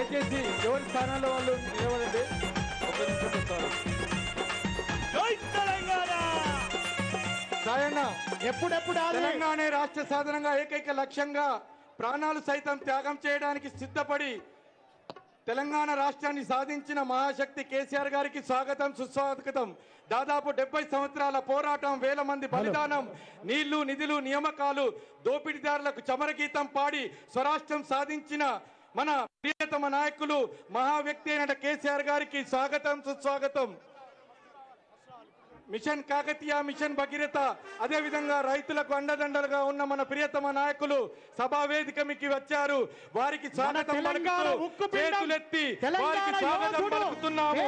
దయచేసి ఎవరి స్థానాల్లో వాళ్ళు నిలబడండి. ఒక నిమిషం చెప్తారు సాయన్న ఎప్పుడెప్పుడు? తెలంగాణ రాష్ట్ర సాధనంగా ఏకైక లక్ష్యంగా ప్రాణాలు సైతం త్యాగం చేయడానికి సిద్ధపడి తెలంగాణ రాష్ట్రాన్ని సాధించిన మహాశక్తి కేసీఆర్ గారికి స్వాగతం సుస్వాగతం. దాదాపు డెబ్బై సంవత్సరాల పోరాటం వేల మంది బలిదానం నీళ్ళు నిధులు నియామకాలు దోపిడీదారులకు చమరగీతం పాడి స్వరాష్ట్రం సాధించిన మన ప్రియతమ నాయకులు మహా వ్యక్తి అయిన కేసీఆర్ గారికి స్వాగతం సుస్వాగతం. మిషన్ కాకతీయ మిషన్ భగీరథ అదే విధంగా రైతులకు అండదండలుగా ఉన్న మన ప్రియతమ నాయకులు సభా వేదిక మీకు వచ్చారు. వారికి స్వాగతం చేతులెత్తి వారికి స్వాగతం పలుకుతున్నాము.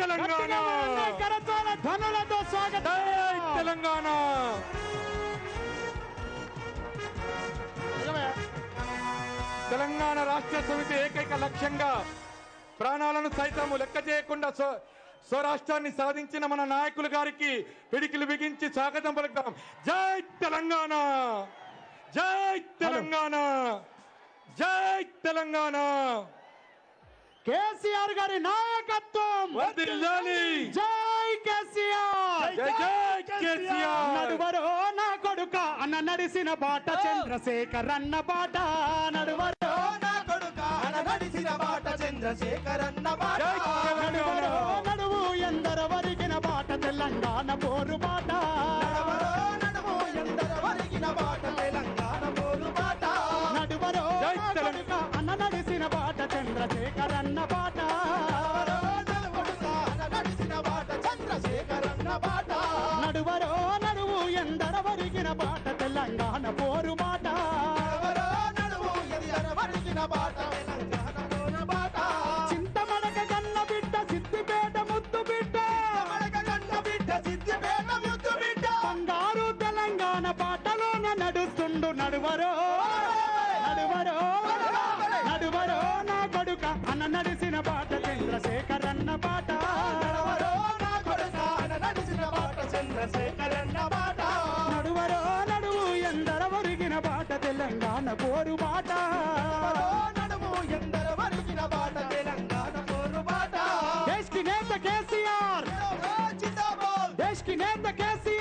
తెలంగాణ! తెలంగాణ! తెలంగాణ రాష్ట్ర సమితి ఏకైక లక్ష్యంగా ప్రాణాలను సైతం లెక్క చేయకుండా స్వ- స్వరాష్ట్రాన్ని సాధించిన మన నాయకులు గారికి పిడికిలు బిగించి స్వాగతం పలుకుతాం. జై తెలంగాణ! జై తెలంగాణ! జై తెలంగాణ! కేసీఆర్ గారి నాయకత్వం. జై కేసీఆర్! జై జై కేసీఆర్! నడువరో నా కొడుక అన్న నడిసిన బాట చంద్రశేఖర్ అన్న బాట నడువరో చంద్రశేఖరన్న నడువు ఎందర వరిగిన బాట తెలంగాణ పోరు బాట. నడవరో ఎందర వరిగిన బాట తెలంగాణ పోరు బాట. నడువరో అన్న నడిసిన చంద్రశేఖరన్న బాట. నడిసిన బాట చంద్రశేఖర్ అన్న బాట నడవరో నా కొడుక అన నడిచిన బాట చంద్రశేఖరన్న బాట నడువరో నడువు ఎందర ఒరిగిన బాట తెలంగాణ పోరు బాట నడుము ఎందర వరిగిన బాట తెలంగాణ పోరు బాట దేశ్కి నేత కేసీఆర్. దేశ్కి నేత కేసీఆర్.